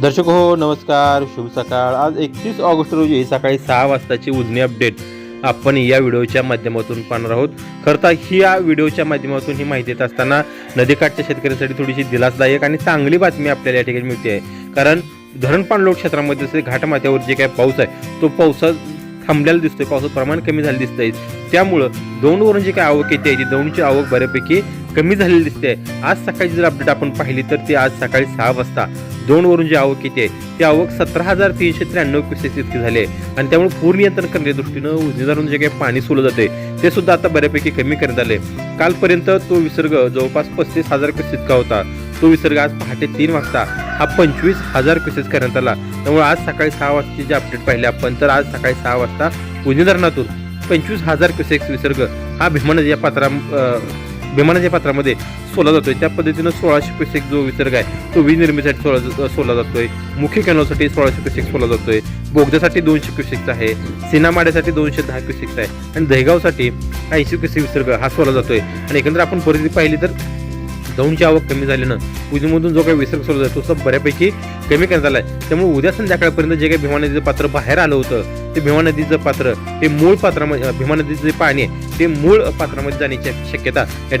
दर्शक हो नमस्कार शुभ सकाळ. आज एकतीस ऑगस्ट रोजी सकाळी सहा वाजताची उजनी अपडेट. आपण या व्हिडिओच्या माध्यमातून पाहणार आहोत. खरं तर ही या व्हिडिओच्या माध्यमातून ही माहिती देत असताना नदीकाठच्या शेतकऱ्यांसाठी थोडीशी दिलासदायक आणि चांगली बातमी आपल्याला या ठिकाणी मिळते. आहे कारण धरण पाणलोट क्षेत्रामध्ये जसे घाटमाथ्यावर जे काही पाऊस आहे तो पावसा थांबलेला दिसतोय. पावसाचं प्रमाण कमी झालं दिसतंय. त्यामुळं दौंडवरून जी काय आवक येते ती दौंडची आवक बऱ्यापैकी कमी झालेली दिसते. आज सकाळची जर अपडेट आपण पाहिली तर ती आज सकाळी सहा वाजता. दोनवरून जी आवक येते ती आवक सतरा हजार तीनशे त्र्याण्णव क्युसेस इतकी झाली आहे. आणि त्यामुळे पूर नियंत्रण करण्याच्या दृष्टीनं उजनीदारून जे काही पाणी सोडलं जाते ते सुद्धा आता बऱ्यापैकी कमी करण्यात आले कालपर्यंत तो विसर्ग जवळपास पस्तीस हजार क्युसेस इतका होता. तो विसर्ग आज पहाटे तीन वाजता हा पंचवीस हजार क्युसेस करण्यात आला. त्यामुळे आज सकाळी सहा वाजताची जे अपडेट पाहिले आपण तर आज सकाळी सहा वाजता उजनी धरणातून पंचवीस हजार क्युसेक्स विसर्ग हा भीमा नदी या पात्रा भीमानाच्या पात्रामध्ये सोला जातोय. त्या पद्धतीनं सोळाशे क्युसेक जो विसर्ग आहे तो विनिर्मितीसाठी निर्मितीसाठी सोला जातोय. मुख्य कॅनलसाठी सोळाशे क्युसेक सोला जातोय. बोगद्यासाठी दोनशे क्युसेक्स आहे. सिनामाड्यासाठी दोनशे दहा क्युसेक्स आहे. आणि दहेगावसाठी ऐंशी क्युसेक विसर्ग हा सोला जातोय. आणि एकंदर आपण परिस्थिती पाहिली तर दौंडची आवक कमी झाल्यानं उजमधून जो काही विसर्ग सोला जातो तो बऱ्यापैकी कमी करण्यात आला आहे त्यामुळे उद्या संध्याकाळपर्यंत जे काही भीमा नदीचं पात्र बाहेर आलं होतं ते भीमा नदीचं पात्र हे मूळ पात्रामध्ये भीमा नदीचं जे पाणी आहे ते मूळ पात्रामध्ये जाण्याची शक्यता या ठिकाणी